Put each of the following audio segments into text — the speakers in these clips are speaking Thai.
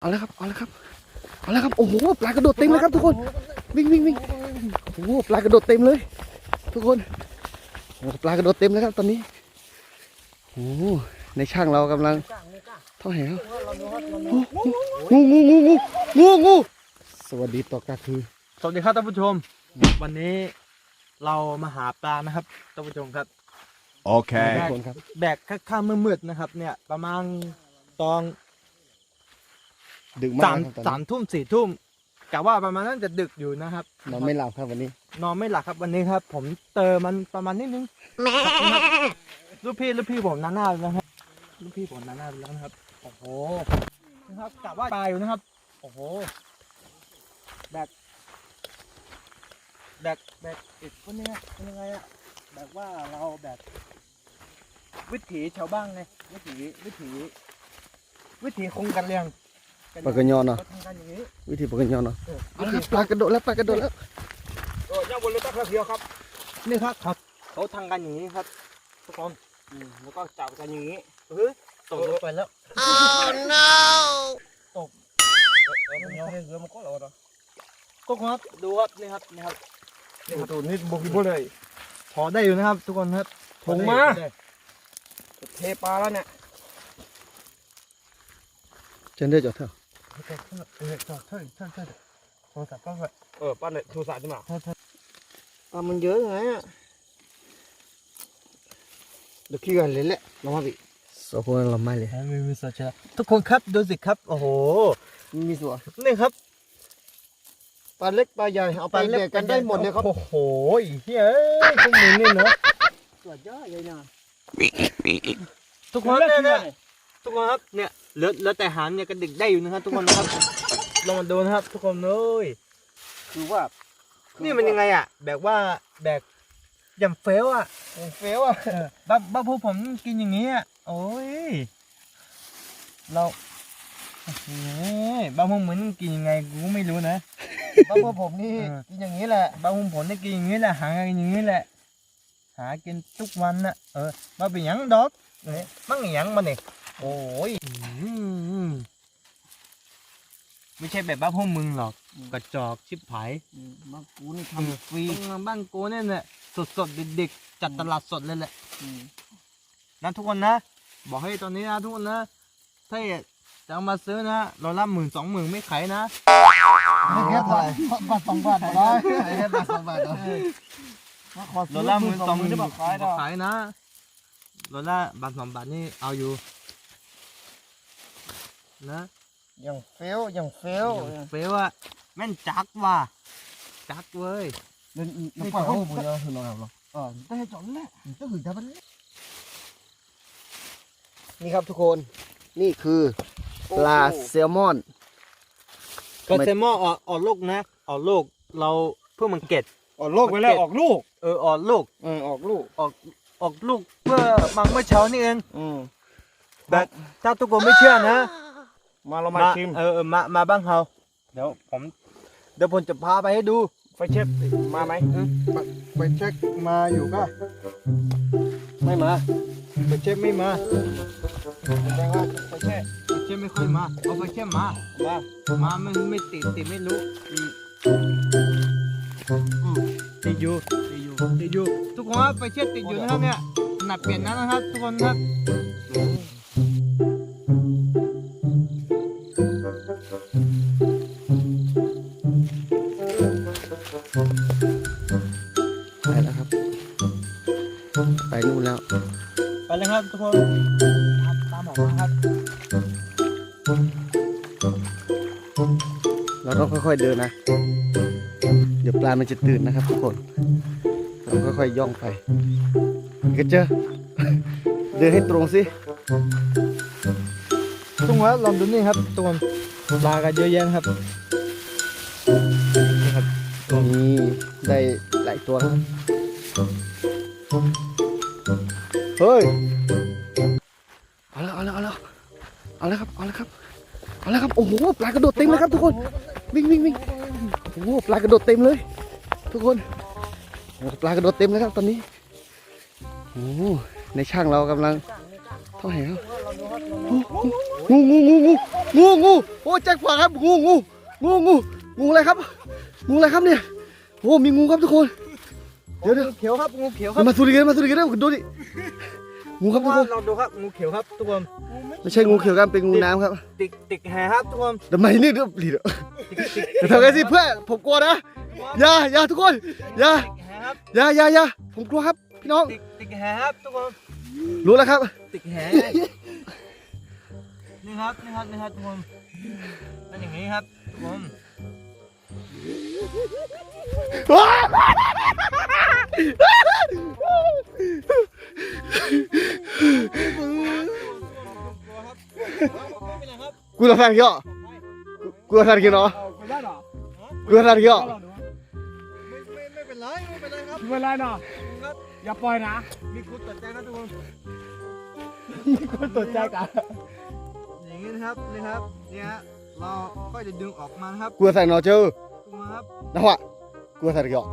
เอาเลยครับ เอาเลยครับ เอาเลยครับ โอ้โห ปลากระโดดเต็มเลยครับทุกคน วิ่งวิ่งวิ่งโอ้โห ปลากระโดดเต็มเลย ทุกคน โอ้โหปลากระโดดเต็มเลยครับตอนนี้ โอ้โหในช่างเรากำลังเท่าไหร่ครับโอ้โหงูงูงูงูงูงู สวัสดีต่อกลางคืนสวัสดีครับท่านผู้ชม วันนี้เรามาหาปลานะครับท่านผู้ชมครับทุ Okay. กคนครับแบกข้างๆมืดๆนะครับ เนี่ย ประมาณตอน ดึกมากสามครับตอนสามทุ่มสี่ทุ่มกะว่าประมาณนั้นจะดึกอยู่นะครับนี้นอนไม่หลับครับวันนี้ นอนไม่หลับครับวันนี้ครับ ผมเติมมันประมาณนิดนึงครับลูกพี่ลูกพี่ผมนาหน้าแล้วนะครับลูกพี่ผมนาหน้าแล้วนะครับ โอ้โหนะครับกะว่าปลาอยู่นะครับ โอ้โหแบกแบกแบกอิดพวกเนี้ยเป็นยังไงอะแบบว่าเราแบบวิถีชาวบ้านไงวิถีวิถีวิถีคงกันเรียง ปลากระยอนเนาะเขาทำกันอย่างนี้วิธีปลากระยอนเนาะเออเอาละครับปลากระโดดแล้วปลากระโดดแล้วเออย่างบนเรือตักเพียวครับนี่ครับครับเขาทำกันอย่างนี้ครับทุกคนอืมแล้วก็จับกันอย่างนี้เฮ้ยตกลงไปแล้วเออมันยังให้เรือมันก็รอดอะก็ครับดูครับนี่ครับนี่ครับนี่ตัวนี้บุกบุกเลยพอได้อยู่นะครับ ทุกคนครับถุงมาพอได้เทปลาแล้วเนี่ย เจนเดอร์จอดเถอะเออเออเออเออเออเออโทรศัพท์ก็แบบเออป้าเนี่ยโทรศัพท์ใช่ไหมเออเออปลามันเยอะไงอะเดี๋ยวขี้กันเลยแหละน้องพี่สองคนเราไม่เลยไม่มีสัจจะทุกคนครับดูสิครับ โอ้โห มีส่วนนี่ครับปลาเล็กปลาใหญ่เอาไปเลี้ยงกันได้หมดเลยครับโอ้โหเฮ้ยพวกมึงนี่เนอะตัวเยอะเลยนะทุกคนเนี่ยเนี่ย ทุกคนครับเนี่ยเหลือเหลือแต่หางเนี่ยกระดิกได้อยู่นะครับ ทุกคนนะครับลองมาดูนะครับ ทุกคนเลยคือว่า นี่มันยังไงอะแบบว่าแบกอย่างเฟลอะเฟลอะเออบ้าบ้าพวกผมกินอย่างนี้อะโอ้ยเราโอ้โหบ้าพวกมึงกินยังไงกูก็ไม่รู้นะปลาพวกผมนี่เออกินอย่างนี้แหละบ้าพวกผมได้กินอย่างนี้แหละหากันอย่างนี้แหละหากินทุกวันน่ะเออมาเป็นหยังดอกเนี่ยมั่งหยังมาเนี่ย โอ้ยอืมไม่ใช่แบบบ้าพวกมึงหรอกกระจอกชิบหายมากูนี่ทำทำฟรีตรงบ้านกูเนี่ยแหละสดสดๆเด็กๆจัดตลาดสดเลยแหละนะทุกคนนะ บอกให้ตอนนี้นะทุกคนนะ ถ้าจะเอามาซื้อนะเราละหมื่นสองหมื่นไม่ขายนะไม่แค่บาทบาทสองบาทอะไรแค่บาทสองบาทเหรอมาขอเราซื้อละหมื่นสองหมื่นจะบอกขายดอกขายนะเราละบาทสองบาทนี่เอาอยู่ นะอย่างเฟลอย่างเฟลเฟลอะแม่นจักว่ะจักเว้ยนี่นี่ปล่อยให้ผมจะถึงเราหรอเออได้จอดแล้วต้องถึงทำมันนี่ครับทุกคนนี่คือปลาแซลมอนก็เซมอออกออกลูกนะออกลูกเราเพื่อมันเก็ดออกลูกไปแล้วออกลูกเออออกลูกเออออกลูกออกออกลูกเพื่อมังเมื่อเช้านี่เองอืมแต่ถ้าทุกคนไม่เชื่อนะ มาเรามาชิมเออเออมามาบ้างเฮาเดี๋ยวผมเดี๋ยวผมจะพาไปให้ดูไฟเช็คมาไหมไฟเช็คมาอยู่ก็ไม่มาไปเช็คไม่มาแสดงว่าไฟเช็คไปเช็คไม่ค่อยมาเอาไปเช็คมามามาไม่ไม่ติดติดไม่รู้อืมอืมติดอยู่ติดอยู่ติดอยู่ทุกคนครับไปเช็คติดอยู่นะครับเนี่ยหนักเปลี่ยนนะครับ ทุกคนครับ ไปแล้วครับ ไปนู่นแล้ว ไปเลยครับทุกคนตามตามผมมาครับ เราต้องค่อยๆเดินนะ เดี๋ยวปลามันจะตื่นนะครับทุกคน เราค่อยๆย่องไปก็เจอเดินให้ตรงสิทุกคนครับลองดูนี่ครับทุกคน ปลากันเยอะแยะนะครับนี่ครับนี่ได้หลายตัวแล้วเฮ้ยเอาแล้วเอาแล้วเอาแล้วเอาแล้วครับเอาแล้วครับเอาแล้วครับโอ้โหปลากระโดดเต็มเลยครับทุกคนวิ่งวิ่งวิ่งโอ้โหปลากระโดดเต็มเลย ทุกคนโอ้โหปลากระโดดเต็มเลยครับตอนนี้โอ้โหในช่างเรากำลังเท่าไหร่ครับโอ้โห งูงูงูงูงูงูโอ้แจ็คพอตครับงูงูงูงูงูอะไรครับ งูอะไรครับเนี่ยโอ้มีงูครับทุกคน เดี๋ยวเดี๋ยวงูเขียวครับงูเขียวครับมาสู้ดีกันมาสู้ดีกันเร็วดูดิงูครับทุกคนเราดูครับงูเขียวครับทุกคนไม่ใช่งูเขียวกันเป็นงูน้ำครับ ติกติกแห่ครับทุกคนทำไมนี่เดี๋ยวหลีดอย่าทำกันสิเพื่อนผมกลัวนะอย่าอย่าทุกคนอย่าติกแห่ครับอย่าอย่าอย่าผมกลัวครับ พี่น้อง ติกติกแห่ครับทุกคนรู้แล้วครับ ติกแห่ นี่ครับนี่ครับนี่ครับทุกคนเป็นอย่างนี้ครับทุกคนไม่เป็นไรครับกูจะทานกี่อะกูจะทานกี่เนาะไม่ได้หรอกูจะทานกี่อะไม่ไม่ไม่เป็นไรไม่เป็นไรครับไม่เป็นไรเนาะครับอย่าปล่อยนะ มีคุณตัดใจครับทุกคนมีคนตกใจกัน อย่างนี้นะครับนี่ครับเนี่ยฮะเราค่อยจะดึงออกมานะครับกูจะทานเนาะเจ้าดูนะครับนะวะกูจะทานกี่อะ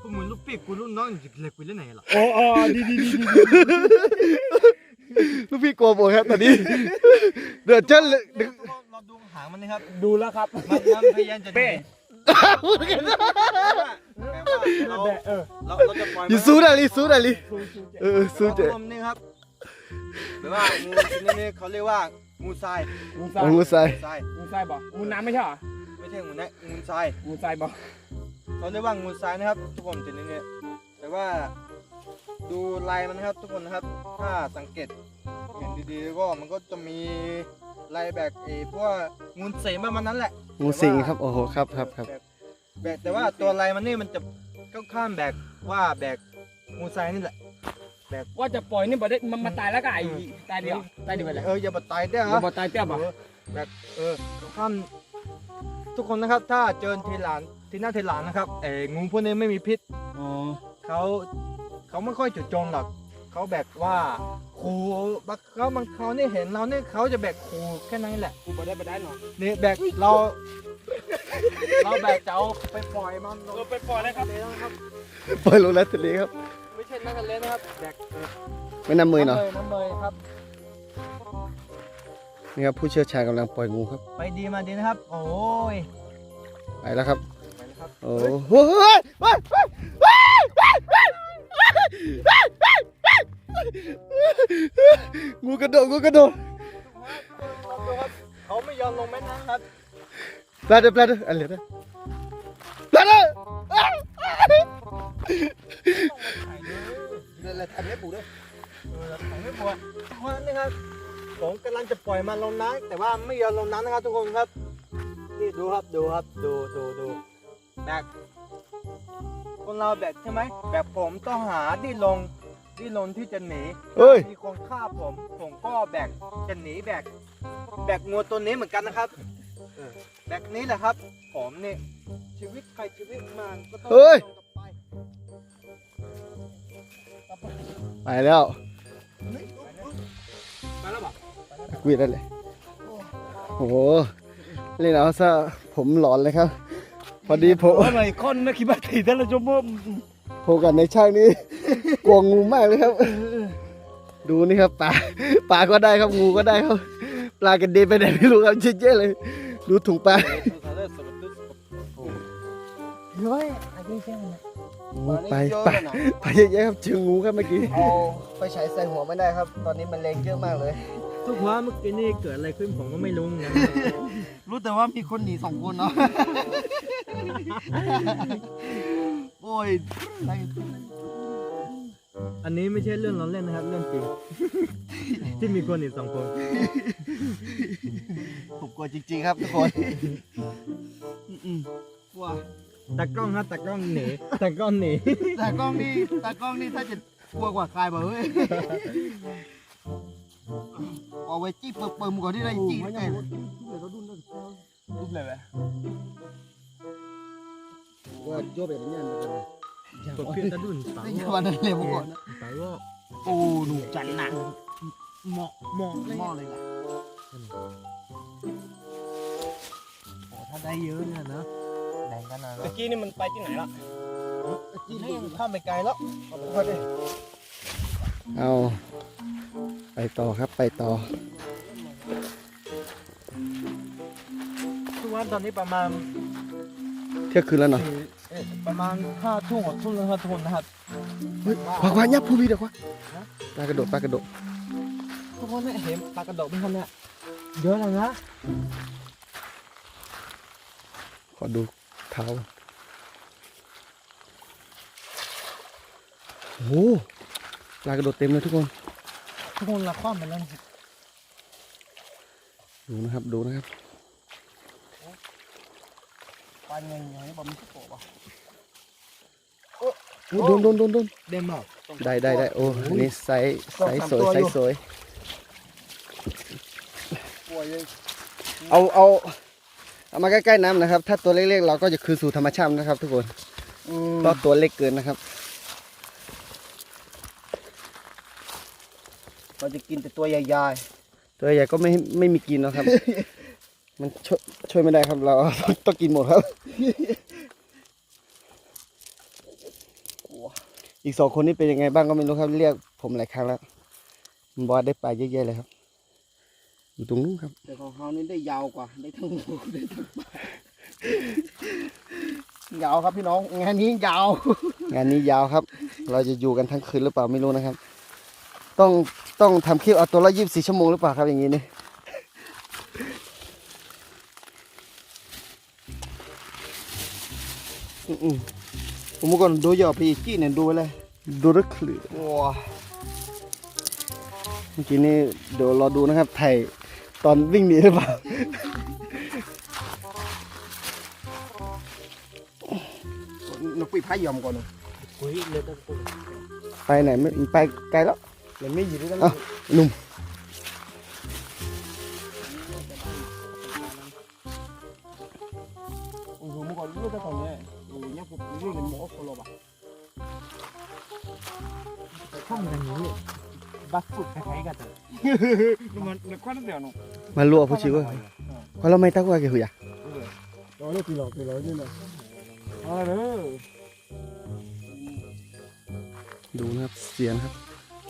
พวกมึงลูกพี่กูรุ่นน้องจะเล็กไปเล่นไหนล่ะโอ้โอ้ดีดีดีดีลูกพี่กลัวโบยครับตอนนี้ เดือดเจ้าเลยดึกเราดูหางมันนะครับดูแล้วครับมันมันพยายามจะเป้พูดกันนะแปลว่าเราเออเราเราจะปล่อยยิสู้ได้ลิสู้ได้ลิเออสู้เจ๊ผมนี่ครับ แปลว่างูชนิดนี้เขาเรียกว่างูทรายงูทรายโอ้งูใส่ทรายงูทรายบอกงูน้ำไม่ใช่เหรอไม่ใช่งูนะงูทรายงูทรายบอกเขาเรียกว่างูทรายนะครับ ทุกคนชนิดนี้แต่ว่าดูลายมันนะครับทุกคนนะครับ ถ้าสังเกตเห็นดีๆก็มันก็จะมีลายแบบเออพวกงูเสมประมาณนั้นแหละงูสิงครับโอ้โหครับครับครับแบบแต่ว่าตัวลายมันนี่มันจะค่อนข้างแบบว่าแบบงูทรายนี่แหละ ว่าจะปล่อยนี่บ่ได้มันมาตายแล้วก็ไอ้ตายเดียวตายเดียวไปเลยเอออย่ามาตายได้อย่าฮะบ่ตายเตี้ยบ่เออแบบเออท่านทุกคนนะครับ ถ้าเจอทีหลานที่หน้าทีหลานนะครับเอองูพวกนี้ไม่มีพิษอ๋อเขาเขาไม่ค่อยจู่โจมหรอกเขาแบบว่าขู่บางเขาบางเขาเนี่ยเห็นเราเนี่ยเขาจะแบบขู่แค่นั้นแหละบ่ได้บ่ได้เนาะนี่แบบเรา เราแบบจะเอาไปปล่อยมันลงเราไปปล่อยเลยครับทะเลนะครับปล่อยลงแล้วทะเลครับ ไม่ใช่นักทะเลนะครับแบบเออไม่น้ำมือเนาะน้ำเมยครับนี่ครับผู้เชี่ยวชาญกำลังปล่อยงูครับ ไปดีมาดีนะครับ โอ้ยไปแล้วครับไปแล้วครับโอ้โหเฮ้ยเฮ้ยเฮ้ยเฮ้ยเฮ้ยเฮ้ยเฮ้ยงูกระโดดงูกระโดดดูครับเขาไม่ยอมลงแม่น้ำครับปลาเด้อปลาเด้ออะไรเด้ อปลาเด้อเดินอะไรทำให้ปูด้วยเออทำให้ปูเพราะฉะนั้นนะครับผมกำลังจะปล่อยมันลงน้ำแต่ว่าไม่ยอมลงน้ำนะครับทุกคนครับนี่ดูครับดูครับดูดูดูแบบคนเราแบบใช่ไหมแบบผมต้องหาที่ลงที่ลงที่จะหนีเฮ้ยมีคนฆ่าผม ผมก็แบกจะหนีแบกแบกงูตัวนี้เหมือนกันนะครับ เออแบกนี้แหละครับผมเนี่ยชีวิตใครชีวิตมันก็ต้องเฮ้ยลงกับไปไปแล้วไปแล้วบ่กุยได้เลย โอ้โหเล่นเอาซะผมหลอนเลยครับ พอดีผมโอ้ยคนนะคิดว่าตีแต่ละชั่วโมงผมกับในช่างนี่กลัวงูมากเลยครับ ดูนี่ครับปลาปลาก็ได้ครับงูก็ได้ครับ ปลากระเด็นไปไหนไม่รู้ครับเจ๊ๆเลย ดูถุงปลาเฮ้ยไอ้ที่เช่นนั้นโอ้ไปไปไปเยอะแยะครับเจองูครับเมื่อกี้เอาไปใช้ใส่หัวไม่ได้ครับ ตอนนี้มันแรงเยอะมากเลย ทุกว่าเมื่อกี้นี่เกิดอะไรขึ้นผมก็ไม่รู้นะรู้แต่ว่ามีคนหนีสองคนเนาะโอ้ยไล่อันนี้ไม่ใช่เรื่องล้อเล่นนะครับ เรื่องจริง ที่มีคนอีกสองคน ผมกลัวจริงๆครับทุกคนอืมๆกลัวตากล้องครับตากล้องหนีตากล้องหนีตากล้องนี่ตากล้องนี่ถ้าจะกลัวกว่าใครบ่เฮ้ยเอาไว้จี้เปิดเปิดมือก่อนที่ได้จี้ได้ไงเลยรูปเลยไหมว่าโยบแบบนี้มันเป็นกดเพี้ยนตะดุนสาวไม่ใช่วันนั้นเลยเมื่อก่อนนะสาวว่าโอ้หนูจันหนักเหมาะเหมาะเลยหม้อเลยล่ะโอ้ถ้า ได้เยอะเนี่ยนะแบ่งกันนะตะกี้นี่มันไปที่ไหนละจี้นี่ข้ามไปไกลแล้วเอาไปดิเอาไปต่อครับไปต่อวันตอนนี้ประมาณเที่ยงคืนแล้วเนาะสี่เอ๊ะประมาณห้าทุ่มหกทุ่มแล้วครับทุกคนนะครับเฮ้ยขวาขวายับผู้มีเดี๋ยวขวาปลากระโดดปลากระโดดทุกคนเนี่ยเห็นปลากระโดดไหมครับเนี่ยเยอะเลยนะข อดูเท้าโอ้โหปลากระโดดเต็มเลยทุกคน ทุกคนละคว้าไปแล้วนะครับดูนะครับดูนะครับปลาเงี้ยอย่างนี้บะมีโตป่ะโอ้โดนโดนโดนโดนเดมบอกได้ได้ได้โอ้อันนี้ไซส์ไซส์สวยไซส์สวยป่วยเลยเอาเอา เอามาใกล้ๆน้ำนะครับ ถ้าตัวเล็กๆเราก็จะคืนสู่ธรรมชาตินะครับ ทุกคนอืมเพราะตัวเล็กเกินนะครับเราจะกินแต่ตัวใหญ่ตัวใหญ่ก็ไม่ไม่มีกินหรอกครับ มันช่วยช่วยไม่ได้ครับเราต้องกินหมดครับอีกสองคนนี้เป็นยังไงบ้างก็ไม่รู้ครับเรียกผมหลายครั้งแล้วมันบอกว่าได้ปลาเยอะแยะเลยครับ อยู่ตรงนู้นครับๆแต่ของเขานี่ได้ยาวกว่า ได้ทั้งหมดได้ทั้งปลายาวครับพี่น้อง งานนี้ยาว งานนี้ยาวครับ เราจะอยู่กันทั้งคืนหรือเปล่าไม่รู้นะครับ ต้องต้องทำคลิปเอาตัวละยี่สิบสี่ชั่วโมงหรือเปล่าครับอย่างนี้นี่อืมๆผมเมื่อก่อนดูอย่อพี่กี้เนี่ยดูไว้เลยดูรักคลือว้าเมื่อกี้นี่เดี๋ยวรอดูนะครับถ่าย ตอนวิ่งหนีหรือเปล่านกปีพายยอมก่อนอุ้ยเลยต้องไปไหนไม่ไปไกลแล้วเดี๋ยวไม่อยู่ด้วยกันเอ้าหนุ่มโอ้โหเมื่อก่อนรู้แต่ตอนนี้โอ้ยเนี่ยผมรู้เลยหมอ คนละบะข้ามกันนี้บัสฟุตคล้ายๆกันเลยมันมันควันเดียวเนาะมาลวกผู้ชิวเพราะเราไม่ตั้งว่ากี่หุยอะร้อยเลยกี่หลอกกี่ร้อยนี่เลยอะไรเนอะดูนะครับเสียนครับ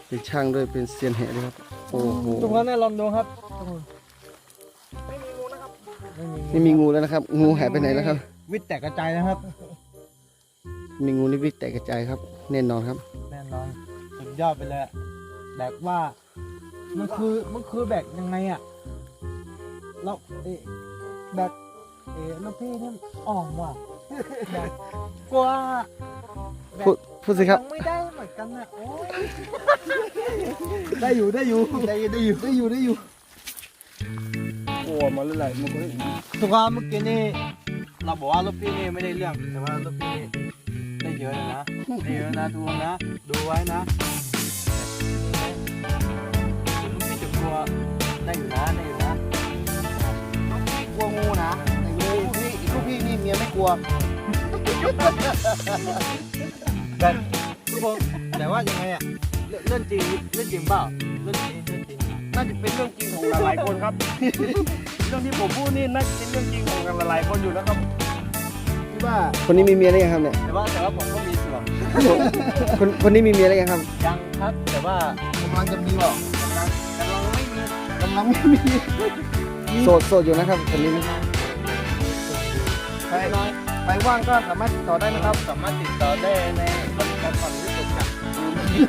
เป็นช่างด้วยเป็นเซียนแห่ด้วยครับ โอ้โหทุกคนเนี่ยลองดูครับทุกคนไม่มีงูแล้วนะครับ งูหายไปไหนแล้วครับ วิทย์แตกกระจายนะครับ มีงูนี่วิ่งแตกกระจายครับ แน่นอนครับ แน่นอนสุดยอดไปเลยอะแบบว่ามันคือมันคือแบบยังไงอะ แล้วเอ๊ะแบบเอ๊ะแล้วพี่นี่อ่องว่ะแบบกลัวแบบพูดพูดสิครับ ยังไม่ได้เหมือนกันอะโอ้ยได้อยู่ได้อยู่ได้ได้อยู่ได้อยู่ได้อยู่โอ้มาเลยๆมันก็ทุกคนเมื่อกี้นี่เราบอกว่าลูกพี่นี่ไม่ได้เรื่องแต่ว่าลูกพี่นี่ได้เยอะเลยนะได้เยอะนะทุกคนนะ ดูไว้นะถึงลูกพี่จะกลัวได้อยู่นะได้อยู่นะ กลัวงูนะแต่งูนี่ลูกพี่นี่เมียไม่กลัวกันทุกคนแต่ว่ายังไงอะเรื่องเรื่องจริงเรื่องจริงเปล่าเรื่องจริงเรื่องจริงน่าจะเป็นเรื่องจริงของหลายๆคนครับ เรื่องที่ผมพูดนี่น่าจะเป็นเรื่องจริงของหลายๆคนอยู่นะครับที่ว่าคนนี้มีเมียแล้วยังครับเนี่ยแต่ว่าแต่ว่าผมก็มีส่วนคนคนนี้มีเมียแล้วยังครับยังครับแต่ว่ากำลังจะมีหรอกกำลังไม่มีกำลังไม่มี โสดโสดอยู่นะครับคนนี้นะใครใครว่างก็สามารถติดต่อได้นะครับ สามารถติดต่อได้ในบริการผ่อนที่ผมจัดรุ่นนี้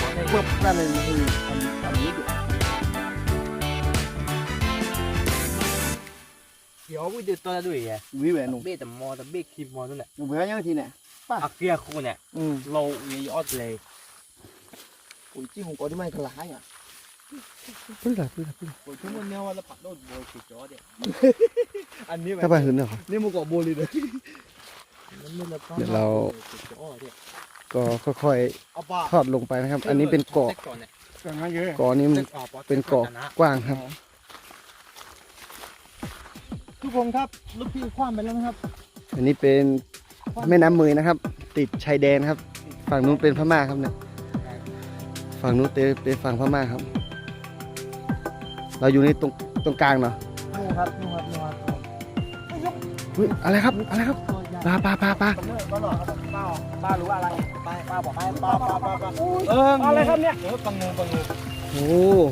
ขอได้เพื่อนั่นเลยคือทำทำนี้อยู่เดี๋ยววิดีโอตัวด้วยไงวิแหวนหนุ่มเบ้แต่มอแต่เบ้คีมอนั่นแหละหนุ่มเบื่อยังทีเนี่ยอักเกียคูเนี่ยอืมเรามีออดเลยปุ๋ยจี้ของกอที่ไม่กระไรอะ พึ่งหลับพึ่งหลับพึ่งหลับปุ๋ยทุ่มเนี่ยว่าละปัดโดนโบยติดจอเดียวอันนี้แบบถ้าไปหืนเหรอนี่มันก็โบเลยเลยมันไม่ละเดี๋ยวเรา ก็ค่อยๆทอดลงไปนะครับ อันนี้เป็นเกาะเนี่ยกันงั้นเกาะนี้มันเป็นเกาะกว้างครับทุกคนครับลูกพี่คว้าไปแล้วนะครับ อันนี้เป็นแม่น้ำมือนะครับ ติดชายแดนครับ ฝั่งนู้นเป็นพม่าครับเนี่ยฝั่งนู้นเป็นเป็นฝั่งพม่าครับ เราอยู่ในตรงตรงกลางเนาะนู่นครับนู่นครับนู่นครับอุ๊ยอะไรครับอะไรครับปลาปลาปลาปลาก็หล่อครับป้าป้ารู้อะไรไปป้าบอกให้ป้าป้าป้าป้าเอออะไรครับเนี่ยเออปังงูปังงูโอ้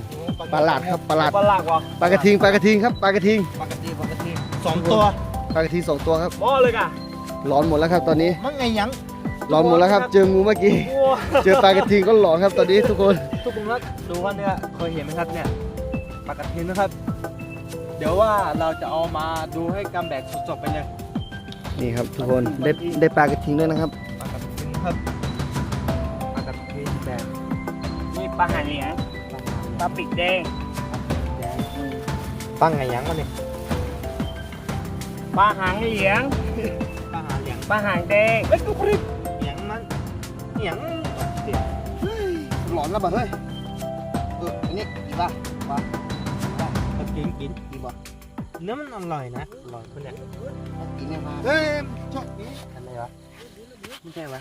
โอ้ปลาหลาดครับปลาหลาดปลาหลากวะปลากระทิงปลากระทิงครับปลากระทิงปกติปกติสองตัวปลากระทิงสองตัวครับบ่เลยกะร้อนหมดแล้วครับตอนนี้มันไงยังร้อนหมดแล้วครับ เจองูเมื่อกี้โอ้เจอปลากระทิงก็หลอนครับตอนนี้ทุกคน ทุกคนครับดูว่าเนี่ยเคยเห็นไหมครับเนี่ย ปลากระทิงนะครับ เดี๋ยวว่าเราจะเอามาดูให้กำแบกสดๆไปเลย นี่ครับทุกคนได้ได้ปลากระทิงด้วยนะครับ ปลากระทิงนะครับปลากระทิงแดงนี่ปลาหางเหลียงปลาปีกแดงแดงปังไงยังมันเนี่ยปลาหางเหลียงปลาหาเหลียงปลาหางแดงเอ้ยกุ๊กริบเหลียงมันเหลียงหลอนแล้วบ่เฮ้ยเอออันนี้ดีป่ะตะ กินกินดีบ่เนื้อมันอร่อยนะอร่อยคนเนี่ยกินได้มาเฮ้ยชอบนี้อะไรวะไม่ใช่วะ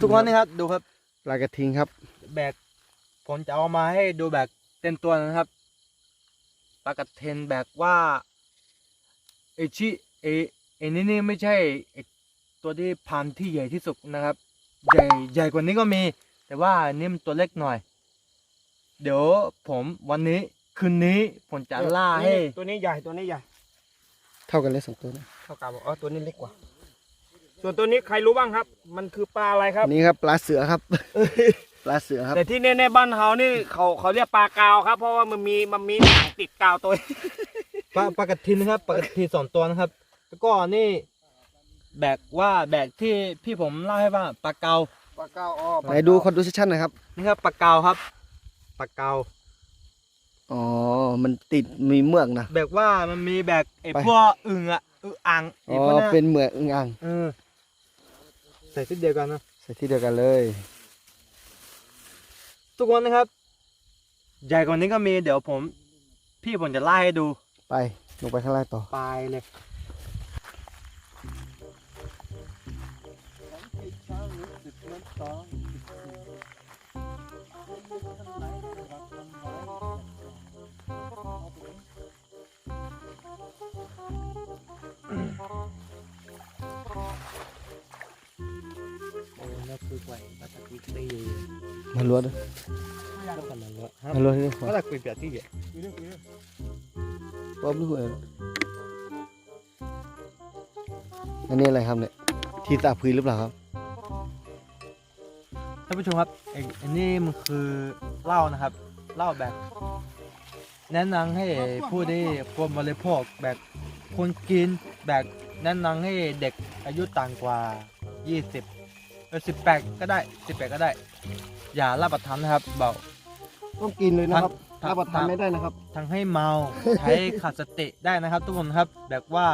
ทุกคนนะครับดูครับปลากระทิงครับ แบกผมจะเอามาให้ดูแบกเต็มตัวนะครับปลากระเทนแบกว่าเอชิเอเอนี่นี่ไม่ใช่ไอ้ตัวที่พันธุ์ที่ใหญ่ที่สุดนะครับ ใหญ่ใหญ่กว่านี้ก็มี แต่ว่าอันนี่มันตัวเล็กหน่อย เดี๋ยวผมวันนี้ คืนนี้ผมจะล่าให้ ตัวนี้ใหญ่ตัวนี้ใหญ่เท่ากันเลยสองตัวนะเท่ากับบอกอ๋อตัวนี้เล็กกว่า ส่วนตัวนี้ใครรู้บ้างครับ มันคือปลาอะไรครับอันนี้ครับปลาเสือครับ ปลาเสือครับแต่ที่ในในบ้านเฮานี่เขาเขาเรียกปลากาวครับ เพราะว่ามันมีมันมีหนังติดกาวตัว ปลาปลากระทินนะครับปลากระทินสองตัวนะครับ แล้วก็นี่แบกว่าแบกที่พี่ผมเล่าให้ว่าปลาเกาปลากาวอ้อไหนดูคนดูชัดๆหน่อยครับ นี่ครับปลาเกาครับปลาเกา อ๋อ มันติดมีเมือกนะ แบกว่ามันมีแบกไอ้ไป พวกอึ่งอะอึ่งอ่างอ๋ไอ้อ พวกนั้นเป็นเหมือกอึ่งอ่างเออใส่ชุดเดียวกันนะ ใส่ที่เดียวกันเลย ทุกคนนะครับ ใหญ่กว่านี้ก็มีเดี๋ยวผม พี่ผมจะไล่ให้ดูไป ลงไปข้างล่างต่อ ไปเลย มาล้วนด้วยมาล้วนด้วยก็ตะกุยเปียที่ป๊อบด้วยอันนี้อะไรครับเนี่ยที่ตากพื้นหรือเปล่าครับท่านผู้ชมครับไอ้อันนี้มันคือเหล้านะครับเหล้าแบบแนะนำให้ผู้ที่ควรบริโภคแบบคนกินแบบแนะนำให้เด็กอายุต่ำกว่า 20 เออ18ก็ได้18ก็ได้ อย่ารับประทานนะครับเบา ต้องกินเลยนะครับทั้งรับประทานไม่ได้นะครับ ทั้งให้เมาใช้ขาดสติได้นะครับ ทุกคนครับแบบว่า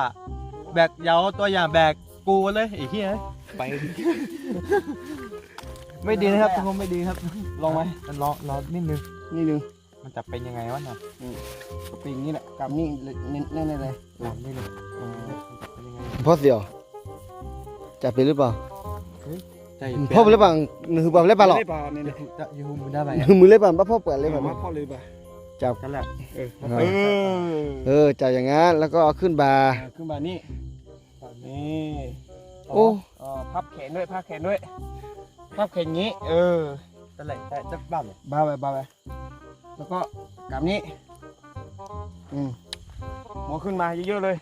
แบกเหยาตัวอย่างแบกกูเลยไอ้เหี้ยไป ไม่ดีนะครับทุกคนไม่ดีครับลองไหมลองลองนิดนึงนี่นึงมันจะเป็นยังไงวะเนี่ยก็เป็นอย่างนี้แหละกับนี่แน่ๆเลยลองนิดนึงเออมันจะเป็นยังไงพ่อเสียวจะเป็นหรือเปล่าใจพ่อเป็น หรือเปล่าคือแบบเล่นปลาหรอกไม่ปลาเนี่ยยูจะยูมือได้ไหมมือเล่นปลาป้าพ่อเปิดเล่นปลาว่าพ่อเลยปลาจับกันแหละเออเอเออเออจับอย่างงั้นแล้วก็เอาขึ้นบาร์ขึ้นมานี่นี่โอ้อ๋อพับแขนด้วยพับแขนด้วยพับแขนงี้ เออกันแหละแต่จะบ้าไหมบาไปบาไปแล้วก็กลับนี้อืมหมอขึ้นมาเยอะๆเลย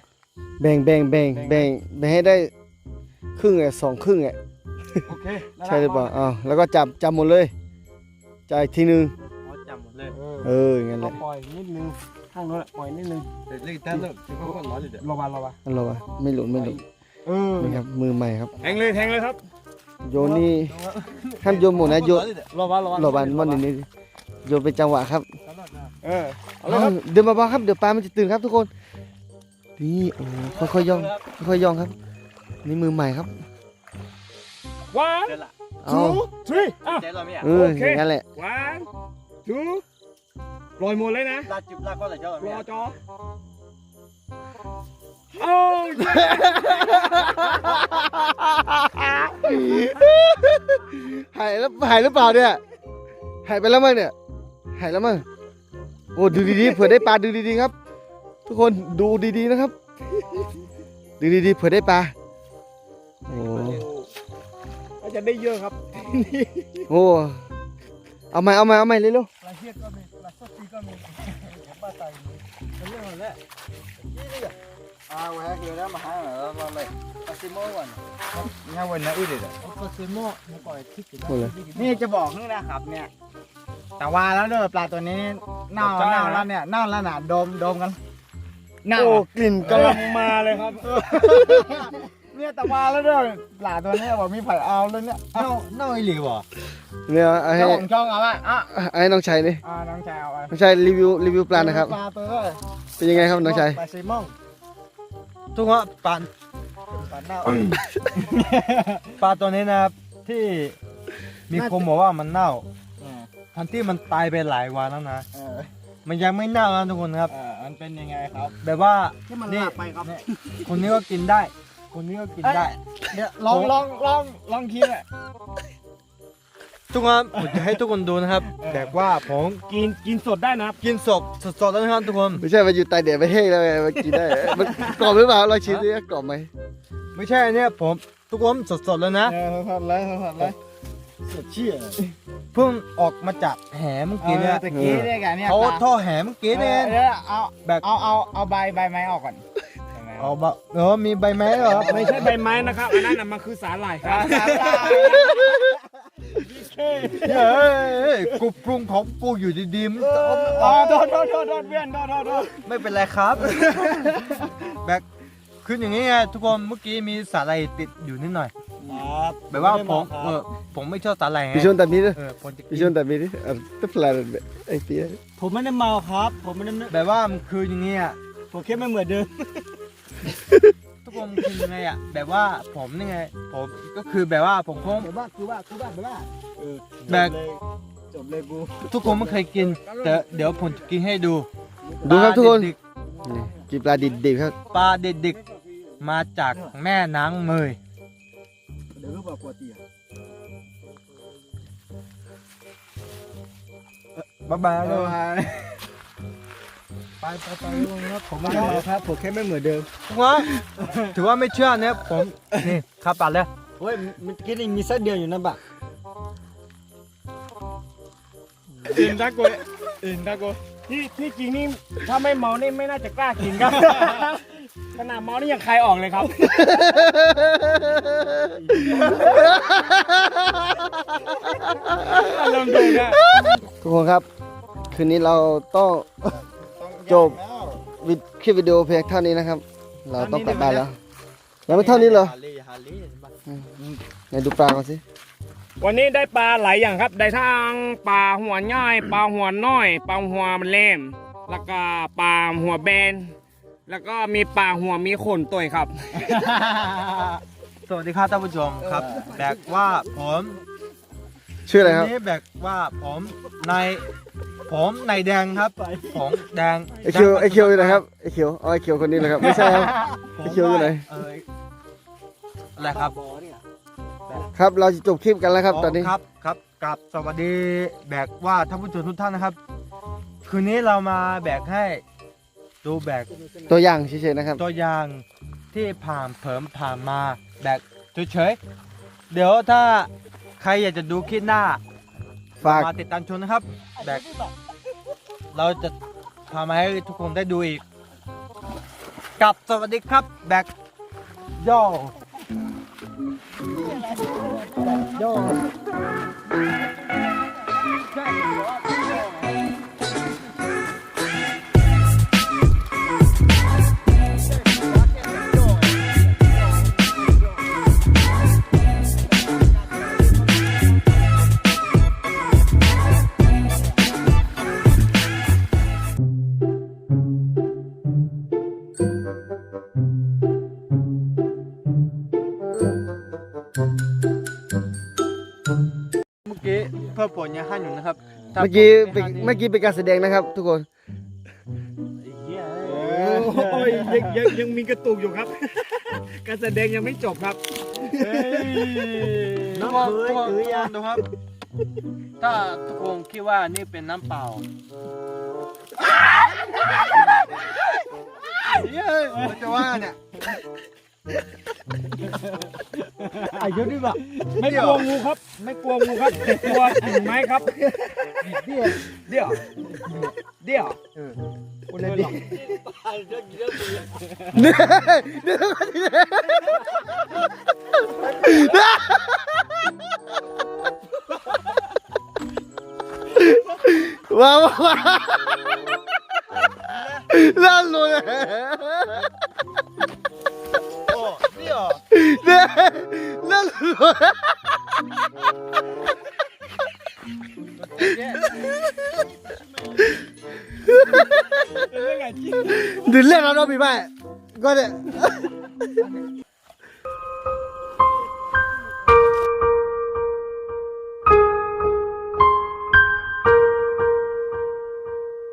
แบ่งแบ่งแบ่งแบ่งแบ่งให้ได้ครึ่งไงสองครึ่งไง โอเคแล้วนะใช่หรือเปล่าอ้าวแล้วก็จับจับหมดเลยจับอีกทีนึงอ๋อจำหมดเลยเออเอออย่างนั้นแหก็ละปล่อยนิดนึงข้างโน้นอะปล่อยนิดนึงแต่เล็กแต่เลิกจะก็คนร้อนเลยเดี๋ยวระวังระวังอันเราอะไม่หลุดไม่หลุดเออนี่ครับมือใหม่ครับ แทงเลยแทงเลยครับโยนนี่ห้ามโยนหมดนะโยนระวังระวังหลบอันมันนี่โยนเป็นจังหวะครับเออเอาเลยครับเดินมาบ้างครับเดี๋ยวปลามันจะตื่นครับทุกคนนี่โอ้ค่อยๆย่องค่อยๆย่องครับ นี่มือใหม่ครับ one เดี๋ยวละเอา two three อะเดี๋ยวเราไม่อยากเออโอเค อย่างนั้นแหละ one two ปล่อยหมดเลยนะ ลาจิบลาก็เลยเจ้าเรารไม่ออยากจอโอ้ยหายแล้วหายหรือเปล่าเนี่ยหายไปแล้วมั้งเนี่ยหายแล้วมั้งโอ้ดูดีๆเผื่อได้ปลาดูดีๆครับ ทุกคนดูดีๆนะครับ ดูดีๆเผื่อได้ปลาโอ้อา จจะได้เยอะครับโอ้เอาใหม่เอาใหม่เอาใหม่เร็วปลาเฮียก็มีปลาสดซีก็มีปลาไตมีเป็นเรื่องอะไรนี่นี่อะอ่าวันนี้คือได้มาหาแล้วมาเลยปาซิโมวันนี่วันนี้อุ้ยเด็ดเอาปลาเซโม่มาปล่อยที่กินๆหมดเลยนี่จะบอกนี่นะครับเนี่ยแต่ว่าแล้วเด้อปลาตัวนี้เน่าเน่าแล้วเนี่ยเน่าแล้วน่ะดมดมกันเน่าโอ้กลิ่นกำลังมาเลยครับ เนี่ยแต่ว่าแล้วเด้อปลาตัวนี้บอกมีไผ่เอาเลยเนี่ยเน่าเน่าอีหลีวะเนี่ยเอาให้เจ้าของช่องเอาไว้อะให้น้องชัยนี่อ่าน้องชายเอาไว้น้องชัยรีวิวรีวิวปลานะครับปลาตัวนี้เป็นยังไงครับน้องชัยปลาซิมองทุกคนปลาปลาเน่าปลาตัวนี้นะครับที่มีคนบอกว่ามันเน่าเออทันที่มันตายไปหลายวันแล้วนะเออมันยังไม่เน่านะทุกคนครับเออมันเป็นยังไงครับ แบบว่าที่มันนี่ลากไปครับเนี่ยคนนี้ก็กินได้ คนนี้ก็กินได้ เดี๋ยวลองลองลองลองคิดอะทุกคนผมจะให้ทุกคนดูนะครับเออแบบว่าผมกินกินสดได้นะครับกินสดสดๆแล้วนะครับทุกคน ไม่ใช่มันอยู่ใต้แดดไม่แห้งแล้วไงมันกินได้ มันกรอบหรือเปล่าลองชิมดิกรอบไหมไม่ใช่เนี่ยผมทุกคนสดๆแล้วนะเออสดเลยสดเลยสดเชี่ยเพิ่งออกมาจากแหเมื่อกี้เนี่ยตะกี้เนี่ยกันเนี่ยเขาท่อแหเมื่อกี้เนี่ยเดี๋ยวเอาแบบเอาเอาเอาใบใบไม้ออกก่อน เอาบะเออมีใบไม้เหรอครับไม่ใช่ใบไม้นะครับอันนั้นน่ะมันคือสาหร่ายครับเฮ้ยกูปรุงของกูอยู่ดีๆมันอ๋อโทษโทษโทษโทษเพื่อนโทษโทษโทษไม่เป็นไรครับ แบบคืออย่างงี้ไงทุกคนเมื่อกี้มีสาหร่ายติดอยู่นิดหน่อยแบบว่าผมเออผมไม่ชอบสาหร่ายไง พี่ชวนตัดนี้ด้วยเออผมจะกิพี่นชวนตัดนี้ดิเอาตุ๊บปลาไอ้เปียผมไม่ได้เมาครับ ผมไม่ได้แบบว่ามันคืออย่างงี้อะผมแค่ไม่เหมือนเดิม ทุกคนคือยังไงอะแบบว่าผมนี่ไง ผมก็คือแบบว่าผมคง แบบว่าคือว่าคือว่าแบบว่าเออแบบจบเลยกูทุกคนไม่เคยกินแต่เดี๋ยวผมจะกินให้ดูดูครับทุกคน ปลาเด็กนี่กินปลาดิบๆครับ ๆปลาเด็กๆมาจากแม่นางเมยเดี๋ยวก็บอกปวดเตียบ๊ายบายไปเลย ไปไปไปครับผมไม่ได้เมาครับผมแค่ไม่เหมือนเดิมทุกคนถือว่าไม่เชื่อเนี่ยผมนี่ครับปัดเลยเฮ้ยมันกินอีกมีไส้เดียวอยู่นะบะอื่นตะโกยอื่นตะโกยที่ที่จริงนี่ถ้าไม่เมานี่ไม่น่าจะกล้ากินครับขนาดเมานี่ยังคายออกเลยครับลองดูนะทุกคนครับ คืนนี้เราต้อง จบวิดคลิปวิดีโอเพียงเท่านี้นะครับ เราต้องกลับบ้านแล้วยังไม่เท่านี้เหรอไหนดูปลาก่อนสิวันนี้ได้ปลาหลายอย่างครับ ได้ทั้งปลาหัวง่ายปลาหัวน้อย ปลาหัวมันแหลมแล้วก็ปลาหัวแบน แล้วก็มีปลาหัวมีขนตัวครับ สวัสดีครับท่านผู้ชมครับ แบกว่าผม ชื่ออะไรครับวันนี้แบกว่าผมในผมในแดงครับผมแดงไอคิวไอคิวอยู่ไหนครับไอคิวเอาไอคิวคนนี้เลยครับไม่ใช่ครับ ผมไอ้คิวอยู่ไหน เอออะไรครับครับ เราจะจบคลิปกันแล้วครับตอนนี้ ครับครับกับสวัสดีแบกว่าท่านผู้ชมทุกท่านนะครับ คืนนี้เรามาแบกให้ดูแบก ตัวอย่างเฉยๆนะครับ ตัวอย่างที่ผ่านเผิมผ่านมาแบกเฉยๆ เดี๋ยวถ้า ใครอยากจะดูคลิปหน้า ฝาก มาติดตามชมนะครับ แบก เราจะพามาให้ทุกคนได้ดูอีกกับสวัสดีครับ แบกย่อโย่ กี้เพื่อผลยังให้อยู่นะครับถ้าเมื่อกี้ผเป็นลยังให้เมื่อกี้เป็นการแสดงนะครับ ทุกคน โอ้ยยังยังยังมีกระตุกอยู่ครับ การแสดงยังไม่จบครับ น้ำเคยถือยาดูครับ ถ้าทุกคนคิดว่านี่เป็นน้ำเปล่าเฮ้ยมันจะว่าเนี่ย อายุนี่บะไม่กลัวงูครับ ไม่กลัวงูครับกลัวกิ่งไม้ครับเดี๋ยวเดี๋ยวเดี๋ยวคนเลยดิว้าวว้าว ดึง